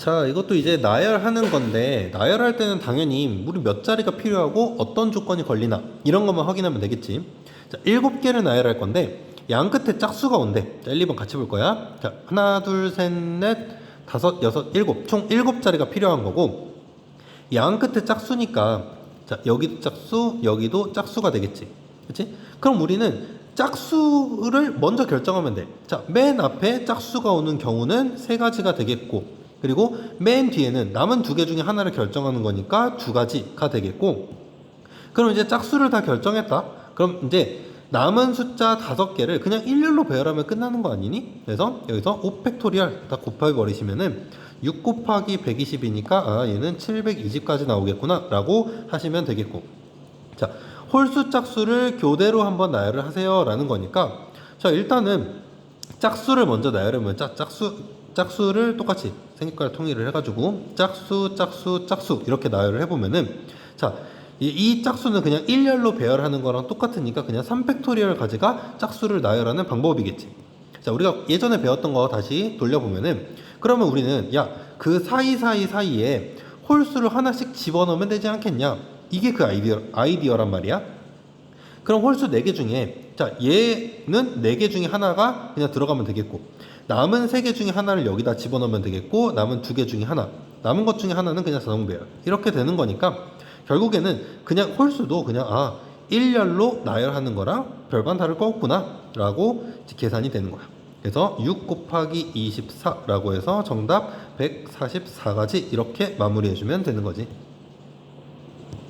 자, 이것도 이제 나열하는 건데 나열할 때는 당연히 우리 몇 자리가 필요하고 어떤 조건이 걸리나 이런 것만 확인하면 되겠지. 자, 일곱 개를 나열할 건데 양 끝에 짝수가 온대. 자, 1, 2번 같이 볼 거야. 자, 하나, 둘, 셋, 넷, 다섯, 여섯, 일곱. 총 일곱 자리가 필요한 거고 양 끝에 짝수니까 자, 여기도 짝수, 여기도 짝수가 되겠지. 그렇지? 그럼 우리는 짝수를 먼저 결정하면 돼. 자, 맨 앞에 짝수가 오는 경우는 세 가지가 되겠고, 그리고 맨 뒤에는 남은 두 개 중에 하나를 결정하는 거니까 두 가지가 되겠고, 그럼 이제 짝수를 다 결정했다. 그럼 이제 남은 숫자 다섯 개를 그냥 일렬로 배열하면 끝나는 거 아니니? 그래서 여기서 5팩토리얼 다 곱하기 버리시면은 6 곱하기 120이니까 아 얘는 720까지 나오겠구나 라고 하시면 되겠고 자 홀수 짝수를 교대로 한번 나열을 하세요 라는 거니까 자 일단은 짝수를 먼저 나열하면 짝, 짝수 짝수를 똑같이 생김깔 통일을 해가지고 짝수 짝수 짝수 이렇게 나열을 해보면은 자 이, 이 짝수는 그냥 일렬로 배열하는 거랑 똑같으니까 그냥 3팩토리얼 가지가 짝수를 나열하는 방법이겠지. 자 우리가 예전에 배웠던 거 다시 돌려보면은 그러면 우리는 야 그 사이 사이 사이에 홀수를 하나씩 집어넣으면 되지 않겠냐? 이게 그 아이디어 아이디어란 말이야. 그럼 홀수 4개 중에 자 얘는 4개 중에 하나가 그냥 들어가면 되겠고 남은 3개 중에 하나를 여기다 집어넣으면 되겠고 남은 2개 중에 하나 남은 것 중에 하나는 그냥 자동 배열. 이렇게 되는 거니까 결국에는 그냥 홀수도 그냥 아 일렬로 나열하는 거랑 별반 다를 거 없구나 라고 계산이 되는 거야. 그래서 6 곱하기 24라고 해서 정답 144가지 이렇게 마무리해 주면 되는 거지